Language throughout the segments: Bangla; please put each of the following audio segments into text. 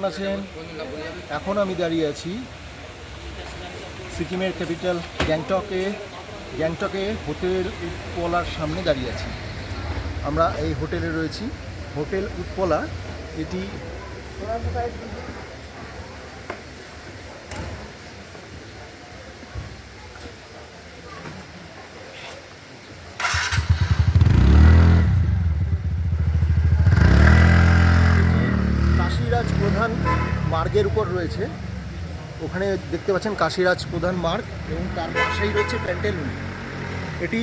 কেমন আছেন? এখন আমি দাঁড়িয়ে আছি সিকিমের ক্যাপিটাল গ্যাংটকে গ্যাংটকে হোটেল উৎপলার সামনে দাঁড়িয়ে আছি। আমরা এই হোটেলে রয়েছি। হোটেল উৎপলা, এটি কাশিরাজ প্রধান মার্গের উপর রয়েছে। ওখানে দেখতে পাচ্ছেন কাশিরাজ প্রধান মার্গ এবং তার পাশেই রয়েছে প্যান্টেলুন। এটি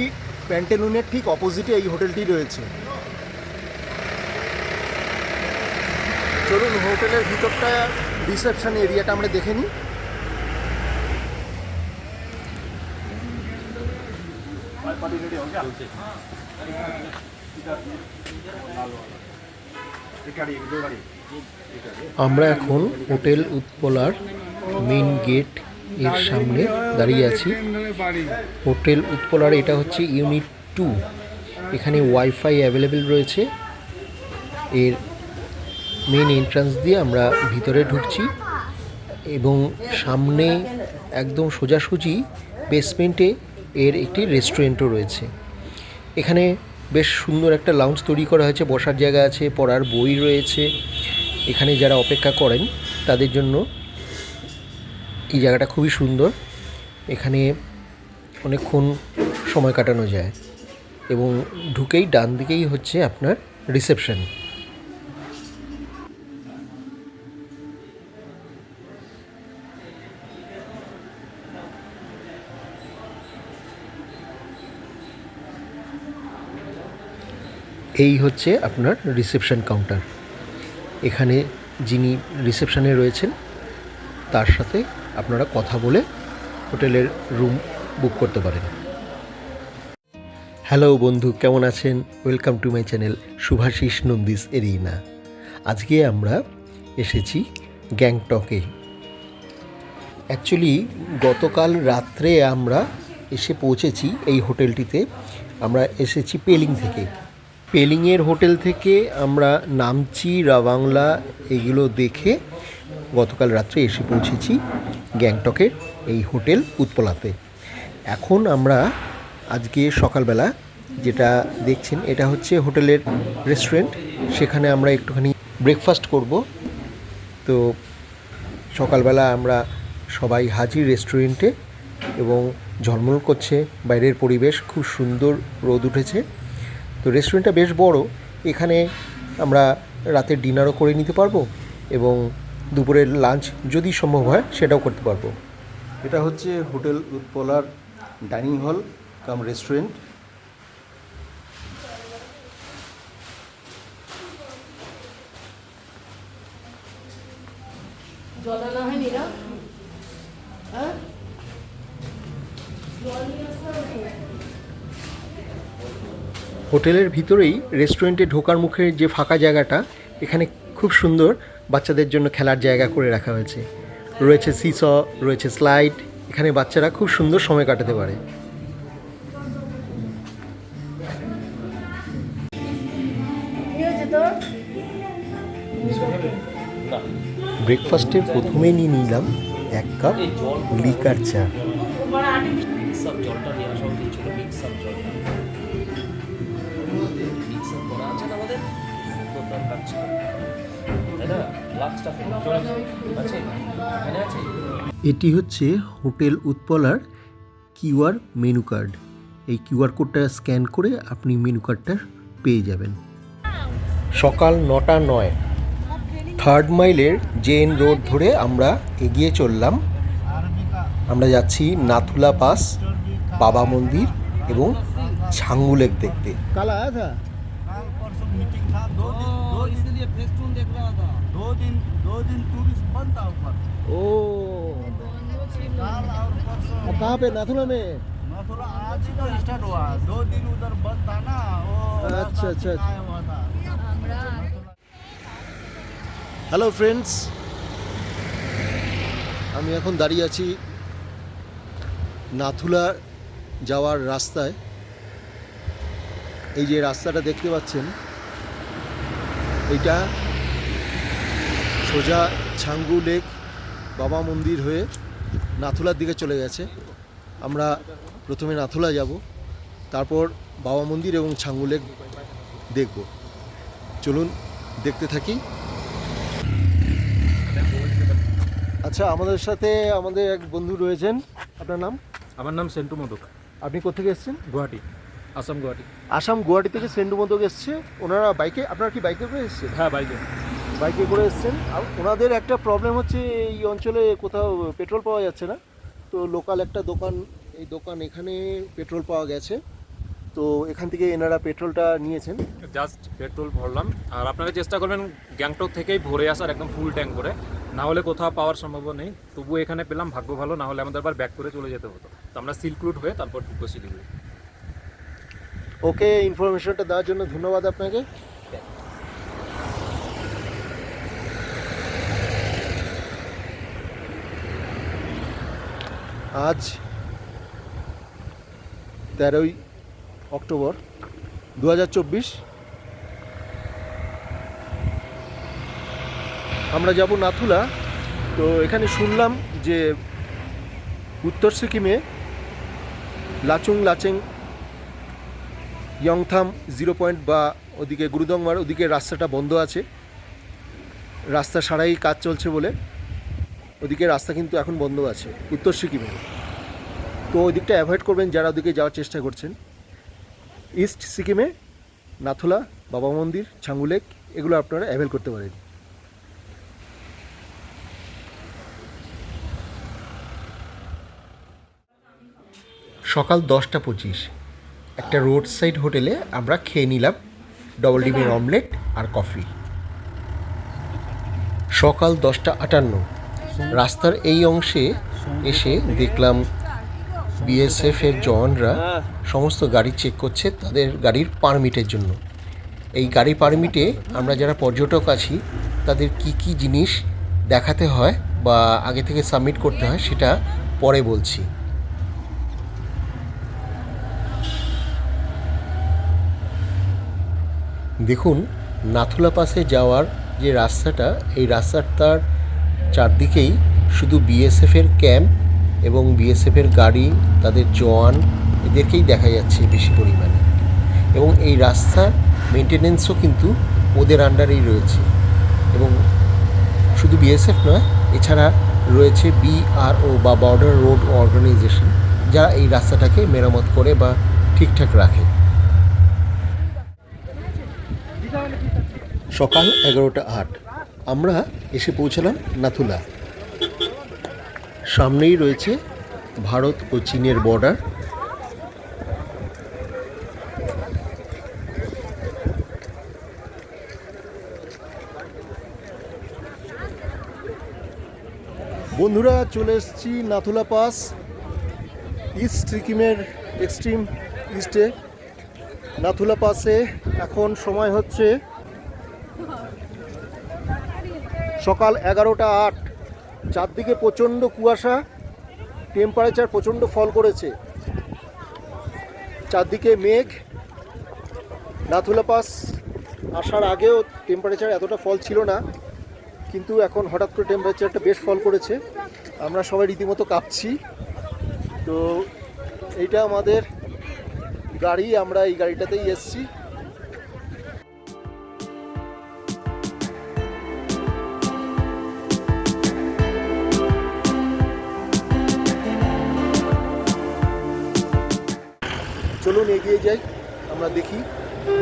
প্যান্টেলুনের ঠিক অপোজিটে এই হোটেলটি রয়েছে। চলুন, হোটেলের ভিতরটা রিসেপশন এরিয়াটা আমরা দেখে নিই। আমরা এখন হোটেল উৎপলার মেন গেটের সামনে দাঁড়িয়ে আছি। হোটেল উৎপলার এটা হচ্ছে ইউনিট টু। এখানে ওয়াইফাই অ্যাভেলেবেল রয়েছে। এর মেন এন্ট্রান্স দিয়ে আমরা ভিতরে ঢুকছি এবং সামনে একদম সোজাসুজি বেসমেন্টে এর একটি রেস্টুরেন্টও রয়েছে। এখানে বেশ সুন্দর একটা লাউঞ্জ তৈরি করা হয়েছে, বসার জায়গা আছে, পড়ার বই রয়েছে। এখানে যারা অপেক্ষা করেন, তাদের জন্য এই জায়গাটা খুবই সুন্দর। এখানে অনেকক্ষণ সময় কাটানো যায় এবং ঢুকেই ডান দিকেই হচ্ছে আপনার রিসেপশন। এই হচ্ছে আপনার রিসেপশন কাউন্টার। এখানে যিনি রিসেপশনে রয়েছেন, তার সাথে আপনারা কথা বলে হোটেলের রুম বুক করতে পারেন। হ্যালো বন্ধু, কেমন আছেন? Welcome to my channel Subhashis Nandis arena. আজকে আমরা এসেছি গ্যাংটকে। অ্যাকচুয়ালি গতকাল রাত্রে আমরা এসে পৌঁছেছি এই হোটেলটিতে। আমরা এসেছি পেলিং থেকে। পেলিংয়ের হোটেল থেকে আমরা নামচি, রাবাংলা এগুলো দেখে গতকাল রাত্রে এসে পৌঁছেছি গ্যাংটকের এই হোটেল উৎপলাতে। এখন আমরা আজকে সকালবেলা যেটা দেখছেন, এটা হচ্ছে হোটেলের রেস্টুরেন্ট। সেখানে আমরা একটুখানি ব্রেকফাস্ট করব। তো সকালবেলা আমরা সবাই হাজির রেস্টুরেন্টে এবং ঝলমল করছে। বাইরের পরিবেশ খুব সুন্দর রোদ উঠেছে। তো রেস্টুরেন্টটা বেশ বড়। এখানে আমরা রাতের ডিনারও করে নিতে পারব এবং দুপুরের লাঞ্চ যদি সম্ভব হয় সেটাও করতে পারব। এটা হচ্ছে হোটেল উৎপলার ডাইনিং হল কাম রেস্টুরেন্ট হ্যাঁ হোটেলের ভিতরেই রেস্টুরেন্টে ঢোকার মুখে যে ফাঁকা জায়গাটা এখানে খুব সুন্দর বাচ্চাদের জন্য খেলার জায়গা করে রাখা হয়েছে। রয়েছে সিস রয়েছে স্লাইড এখানে বাচ্চারা খুব সুন্দর সময় কাটাতে পারে। ব্রেকফাস্টের প্রথমেই নিয়ে নিলাম এক কাপ লিকার চা। মিক্স জলটা নিয়ে আসা উচিত ছিল মিক্স জলটা। মিক্স আপ করা আছে না? আমাদের তো দরকার ছিল তাই না লাক্সটা আছে? এখানে আছে? এটি হচ্ছে হোটেল উৎপলার কিউআর মেনু কার্ড। এই কিউআর কোডটা স্ক্যান করে আপনি মেনু কার্ডটা পেয়ে যাবেন। সকাল নটা নয়। থার্ড মাইলের জেন রোড ধরে আমরা এগিয়ে চললাম। আমরা যাচ্ছি নাথুলা পাস বাবা মন্দির এবং ছাঙ্গু লেক দেখতে। था दो दिन दो दिन टूरिस्ट बंद था ऊपर ओ कल और परसों कहाँ पे नाथुला में मथुरा आज ही तो स्टार्ट हुआ दो दिन उधर बंद था ना वो अच्छा, रास्ता अच्छा, अच्छा। आया हुआ था হ্যালো ফ্রেন্ডস আমি এখন দাঁড়িয়ে আছি নাথুলা যাওয়ার রাস্তায় এই যে রাস্তাটা দেখতে পাচ্ছেন এইটা সোজা ছাঙ্গু লেক বাবা মন্দির হয়ে নাথুলার দিকে চলে গেছে। আমরা প্রথমে নাথুলা যাব তারপর বাবা মন্দির এবং ছাঙ্গু লেক দেখব। চলুন দেখতে থাকি। আচ্ছা আমাদের সাথে আমাদের এক বন্ধু রয়েছেন। আপনার নাম? আমার নাম সেন্টু মদক। আপনি কোথেকে এসেছেন? গুয়াহাটি আসাম গুয়াহাটি। আসাম গুয়াহাটি থেকে সেন্টু মদক এসছে। ওনারা বাইকে আপনারা কি বাইকে করে এসছেন? হ্যাঁ বাইকে। বাইকে করে এসছেন। আর ওনাদের একটা প্রবলেম হচ্ছে এই অঞ্চলে কোথাও পেট্রোল পাওয়া যাচ্ছে না। তো লোকাল একটা দোকান এই দোকান এখানে পেট্রোল পাওয়া গেছে। তো এখান থেকে এনারা পেট্রোলটা নিয়েছেন। Just petrol ভরলাম। আর আপনারা চেষ্টা করবেন গ্যাংটক থেকেই ভরে আসার একদম ফুল ট্যাঙ্ক করে না হলে কোথাও পাওয়ার সম্ভব নেই। তবু এখানে পেলাম ভাগ্য ভালো। না হলে আমাদের আবার ব্যাক করে চলে যেতে হতো। তো আমরা সিল্ক রুট হয়ে তারপর ঢুকবো শিলিগুড়ি ওকে ইনফরমেশনটা দেওয়ার জন্য ধন্যবাদ আপনাকে। আজ তেরোই অক্টোবর দু হাজার চব্বিশ। আমরা যাব নাথুলা। তো এখানে শুনলাম যে উত্তর সিকিমে লাচুং লাচেং ইয়ংথাম জিরো পয়েন্ট বা ওদিকে গুরুদংমার ওদিকে রাস্তাটা বন্ধ আছে। রাস্তা সারাই কাজ চলছে বলে। ওদিকে রাস্তা কিন্তু এখন বন্ধ আছে, উত্তর সিকিমে। তো ওই দিকটা অ্যাভয়েড করবেন যারা ওদিকে যাওয়ার চেষ্টা করছেন। ইস্ট সিকিমে, নাথুলা, বাবা মন্দির ছাঙ্গুলেক এগুলো আপনারা অ্যাভেল করতে পারেন। সকাল দশটা পঁচিশ, একটা রোড সাইড হোটেলে আমরা খেয়ে নিলাম ডবল ডিমের অমলেট আর কফি সকাল দশটা আটান্ন রাস্তার এই অংশে এসে দেখলাম বিএসএফ এর জওয়ানরা সমস্ত গাড়ি চেক করছে তাদের গাড়ির পারমিটের জন্য। এই গাড়ি পারমিটে আমরা যারা পর্যটক আছি, তাদের কি কি জিনিস দেখাতে হয় বা আগে থেকে সাবমিট করতে হয় সেটা পরে বলছি। দেখুন, নাথুলা পাসে যাওয়ার যে রাস্তাটা, এই রাস্তাটার চারদিকেই শুধু বিএসএফের ক্যাম্প এবং বিএসএফের গাড়ি, তাদের জওয়ান এদেরকেই দেখা যাচ্ছে বেশি পরিমাণে। এবং এই রাস্তার মেনটেনেন্সও কিন্তু ওদের আন্ডারেই রয়েছে। এবং শুধু বিএসএফ নয়, এছাড়া রয়েছে বিআরও বা বর্ডার রোড অর্গানাইজেশন যারা এই রাস্তাটাকে মেরামত করে বা ঠিকঠাক রাখে। সকাল এগারোটা আট। আমরা এসে পৌঁছালাম নাথুলা। সামনেই রয়েছে ভারত ও চীনের বর্ডার বন্ধুরা, চলে এসেছি নাথুলা পাস ইস্ট সিকিমের এক্সট্রিম ইস্টে নাথুলা পাসে এখন সময় হচ্ছে সকাল এগারোটা আট, চারদিকে প্রচণ্ড কুয়াশা টেম্পারেচার প্রচণ্ড ফল করেছে। চারদিকে মেঘ, নাথুলা পাস আসার আগেও টেম্পারেচার এতটা ফল ছিল না, কিন্তু এখন হঠাৎ করে টেম্পারেচারটা বেশ ফল করেছে। আমরা সবাই রীতিমতো কাঁপছি। তো এইটা আমাদের গাড়ি, আমরা এই গাড়িটাতেই এসছি। চলুন এগিয়ে যাই। আমরা দেখি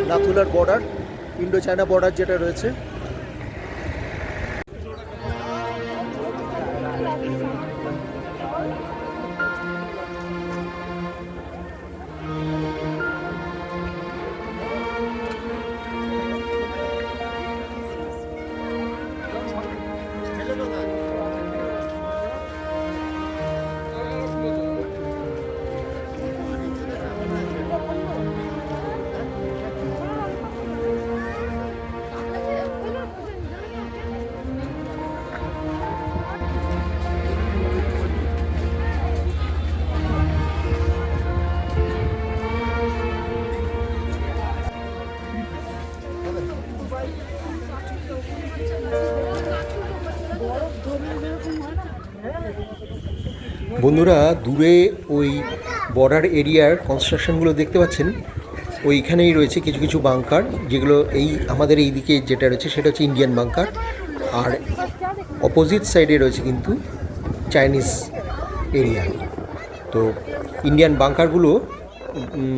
নাথুলার বর্ডার ইন্ডো চায়না বর্ডার যেটা রয়েছে। বন্ধুরা, দূরে ওই বর্ডার এরিয়ার কনস্ট্রাকশনগুলো দেখতে পাচ্ছেন। ওইখানেই রয়েছে কিছু কিছু বাংকার যেগুলো এই, আমাদের এই দিকে যেটা রয়েছে সেটা হচ্ছে ইন্ডিয়ান বাংকার আর অপোজিট সাইডে রয়েছে কিন্তু চাইনিজ এরিয়া তো ইন্ডিয়ান বাংকারগুলো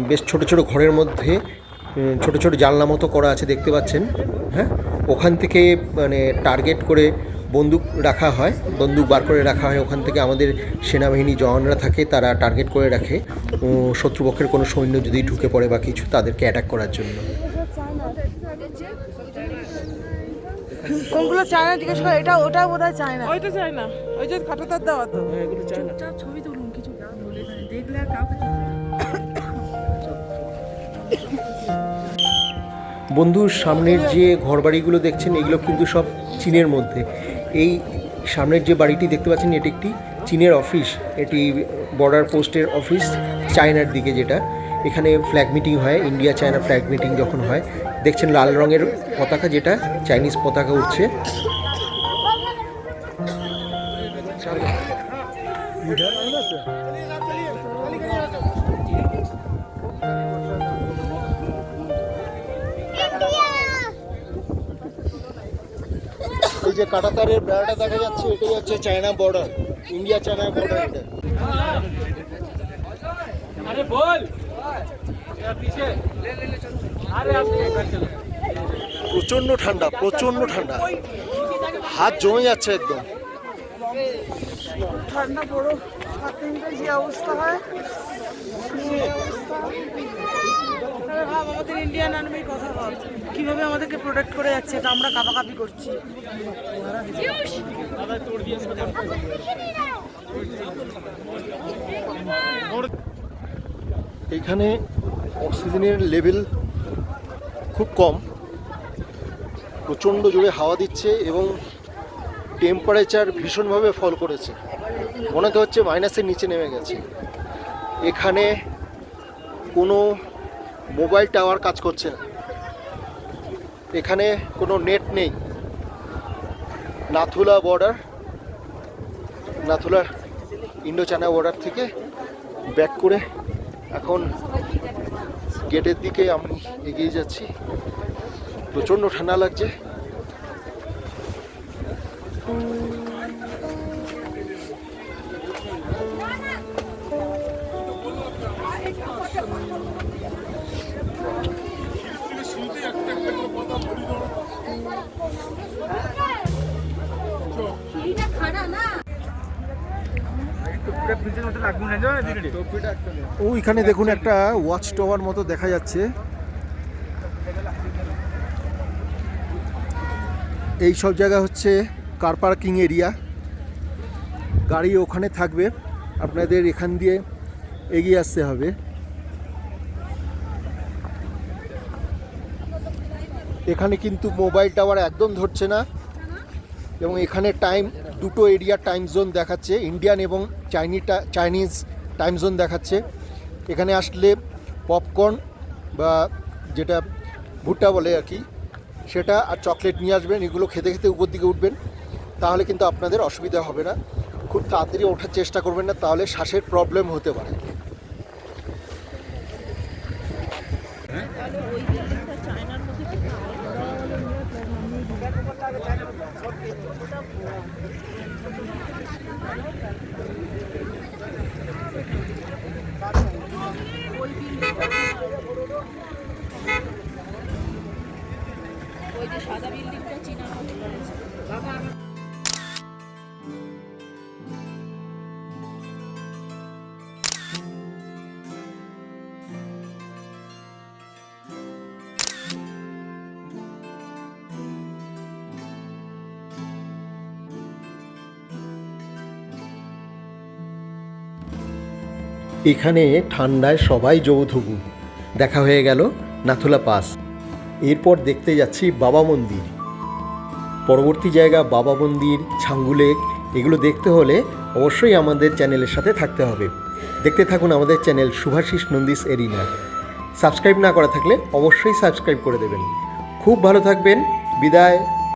বেশ ছোট ছোট ঘরের মধ্যে ছোট ছোট জানলা মতো করা আছে দেখতে পাচ্ছেন। হ্যাঁ? ওখান থেকে মানে টার্গেট করে বন্দুক রাখা হয় বন্দুক বার করে রাখা হয়। ওখান থেকে আমাদের সেনাবাহিনী জওয়ানরা থাকে তারা টার্গেট করে রাখে। শত্রুপক্ষের কোনো সৈন্য যদি ঢুকে পড়ে বা কিছু তাদেরকে অ্যাটাক করার জন্য। কোনগুলো চায়না? জিজ্ঞেস করে এটা ওটা বোধ হয় চায়না। ওইটা চাই না ওই যে খাটাতার দেওয়া তো। হ্যাঁ না ছবি তুলুন কিছু দেখলে বন্ধুর সামনের যে ঘরবাড়িগুলো দেখছেন এগুলো কিন্তু সব চীনের মধ্যে। এই সামনের যে বাড়িটি দেখতে পাচ্ছেন, এটি একটি চীনের অফিস। এটি বর্ডার পোস্টের অফিস চায়নার দিকে যেটা। এখানে ফ্ল্যাগ মিটিং হয় ইন্ডিয়া চায়না ফ্ল্যাগ মিটিং যখন হয়। দেখছেন লাল রঙের পতাকা যেটা চাইনিজ পতাকা উঠছে। যে কাটাতারের বেড়াটা দেখা যাচ্ছে এটাই হচ্ছে China border India China border এটা। প্রচণ্ড ঠান্ডা প্রচণ্ড ঠান্ডা। হাত জমে যাচ্ছে একদম। ঠান্ডা বড় দিনটা যে অবস্থা হয় অবস্থা। আমাদের ইন্ডিয়ান আর্মির কথা ভাব। কীভাবে আমাদেরকে প্রোটেক্ট করে যাচ্ছে এটা আমরা কাপাকাপি করছি। এখানে অক্সিজেনের লেভেল খুব কম। প্রচণ্ড জোরে হাওয়া দিচ্ছে এবং টেম্পারেচার ভীষণভাবে ফল করেছে। মনে তো হচ্ছে মাইনাসের নিচে নেমে গেছে। এখানে কোনো মোবাইল টাওয়ার কাজ করছে না। এখানে কোনো নেট নেই। Nathula border Nathula Indo China border থেকে ব্যাক করে এখন গেটের দিকে আমি এগিয়ে যাচ্ছি। প্রচণ্ড ঠান্ডা লাগছে। ওইখানে দেখুন একটা ওয়াচ টাওয়ার মতো দেখা যাচ্ছে। এই সব জায়গা হচ্ছে কার পার্কিং এরিয়া গাড়ি ওখানে থাকবে। আপনাদের এখান দিয়ে এগিয়ে আসতে হবে। এখানে কিন্তু মোবাইল টাওয়ার একদম ধরছে না। এবং এখানে টাইম দুটো এরিয়া টাইম জোন দেখাচ্ছে। ইন্ডিয়ান এবং চাইনিটা চাইনিজ টাইম জোন দেখাচ্ছে। এখানে আসলে পপকর্ন বা যেটা ভুট্টা বলে আর কি, সেটা আর চকলেট নিয়ে আসবেন, এগুলো খেতে খেতে উপর দিকে উঠবেন, তাহলে কিন্তু আপনাদের অসুবিধা হবে না। খুব তাড়াতাড়ি ওঠার চেষ্টা করবেন না, তাহলে শ্বাসের প্রবলেম হতে পারে। এখানে ঠান্ডায় সবাই জবুথবু দেখা হয়ে গেল নাথুলা পাস। এরপর দেখতে যাচ্ছি বাবা মন্দির। পরবর্তী জায়গা বাবা মন্দির ছাঙ্গুলেক এগুলো দেখতে হলে অবশ্যই আমাদের চ্যানেলের সাথে থাকতে হবে। দেখতে থাকুন আমাদের channel Subhashis Nandis arena. Subscribe না করা থাকলে অবশ্যই সাবস্ক্রাইব করে দেবেন। খুব ভালো থাকবেন। বিদায়।